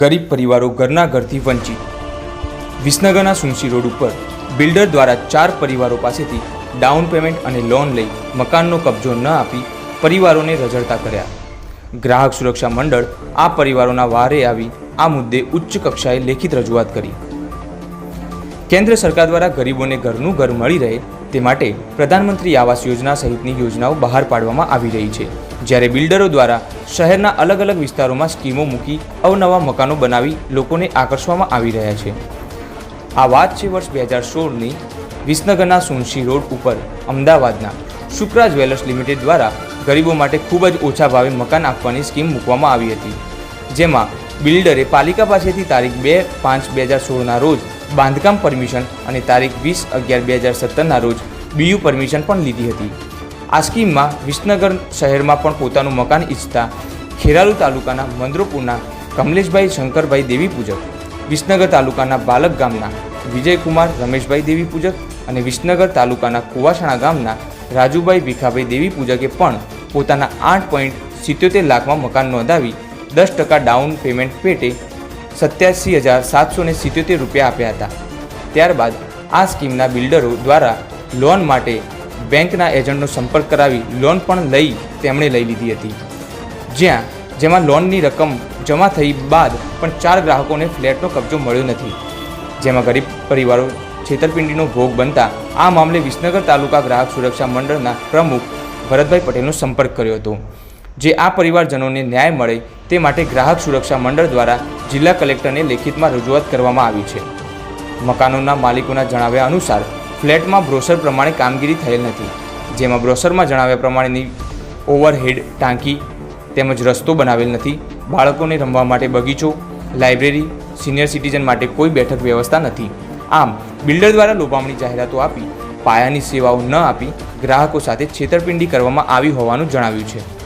ગરીબ પરિવારો ઘરના ઘરથી વંચિત. વિસનગરના સુનસી રોડ ઉપર બિલ્ડર દ્વારા ચાર પરિવારો પાસેથી ડાઉન પેમેન્ટ અને લોન લઈ મકાનનો કબજો ન આપી પરિવારોને રઝળતા કર્યા. ગ્રાહક સુરક્ષા મંડળ આ પરિવારોના વારે આવી આ મુદ્દે ઉચ્ચ કક્ષાએ લેખિત રજૂઆત કરી. કેન્દ્ર સરકાર દ્વારા ગરીબોને ઘરનું ઘર મળી રહે તે માટે પ્રધાનમંત્રી આવાસ યોજના સહિતની યોજનાઓ બહાર પાડવામાં આવી રહી છે. જ્યારે બિલ્ડરો દ્વારા શહેરના અલગ અલગ વિસ્તારોમાં સ્કીમો મૂકી અવનવા મકાનો બનાવી લોકોને આકર્ષવામાં આવી રહ્યા છે. આ વાત છે વર્ષ બે હજાર સોળની વિસનગરના સુનશી રોડ ઉપર, અમદાવાદના. શુક્રા જ્વેલર્સ લિમિટેડ દ્વારા ગરીબો માટે ખૂબ જ ઓછા ભાવે મકાન આપવાની સ્કીમ મૂકવામાં આવી હતી. જેમાં બિલ્ડરે પાલિકા પાસેથી તારીખ બે પાંચ બે હજાર સોળના રોજ બાંધકામ પરમિશન અને તારીખ વીસ અગિયાર બે હજાર સત્તરના રોજ બીયુ પરમિશન પણ લીધી હતી. આ સ્કીમમાં વિસનગર શહેરમાં પણ પોતાનું મકાન ઈચ્છતા ખેરાલુ તાલુકાના મંદ્રોપુરના કમલેશભાઈ શંકરભાઈ દેવી પૂજક, વિસનગર તાલુકાના બાલક ગામના વિજયકુમાર રમેશભાઈ દેવી પૂજક અને વિસનગર તાલુકાના કુવાસણા ગામના રાજુભાઈ ભીખાભાઈ દેવી પૂજકે પણ પોતાના આઠ પોઈન્ટ સિત્યોતેર લાખમાં મકાન નોંધાવી દસ ટકા ડાઉન પેમેન્ટ પેટે સત્યાસી હજાર સાતસો ને સિત્યોતેર રૂપિયા આપ્યા હતા. ત્યારબાદ આ સ્કીમના બિલ્ડરો દ્વારા લોન માટે બેંકના એજન્ટનો સંપર્ક કરાવી લોન પણ લઈ તેમણે લઈ લીધી હતી. જ્યાં જેમાં લોનની રકમ જમા થઈ બાદ પણ ચાર ગ્રાહકોને ફ્લેટનો કબજો મળ્યો નથી. જેમાં ગરીબ પરિવારો, છેતરપિંડીનો ભોગ બનતા આ મામલે વિસનગર તાલુકા ગ્રાહક સુરક્ષા મંડળના પ્રમુખ ભરતભાઈ પટેલનો સંપર્ક કર્યો હતો. જે આ પરિવારજનોને ન્યાય મળે તે માટે ગ્રાહક સુરક્ષા મંડળ દ્વારા જિલ્લા કલેક્ટરને લેખિતમાં રજૂઆત કરવામાં આવી છે. મકાનોના માલિકોના જણાવ્યા અનુસાર, ફ્લેટમાં બ્રોશર પ્રમાણે કામગીરી થયેલ નથી. જેમાં બ્રોશરમાં જણાવ્યા પ્રમાણેની ઓવરહેડ, ટાંકી તેમજ રસ્તો બનાવેલ નથી. બાળકોને રમવા માટે બગીચો, લાઇબ્રેરી, સિનિયર સિટીઝન માટે કોઈ બેઠક વ્યવસ્થા નથી. આમ, બિલ્ડર દ્વારા લોભામણી જાહેરાતો આપી, પાયાની સેવાઓ ન આપી ગ્રાહકો સાથે છેતરપિંડી કરવામાં આવી હોવાનું જણાવ્યું છે.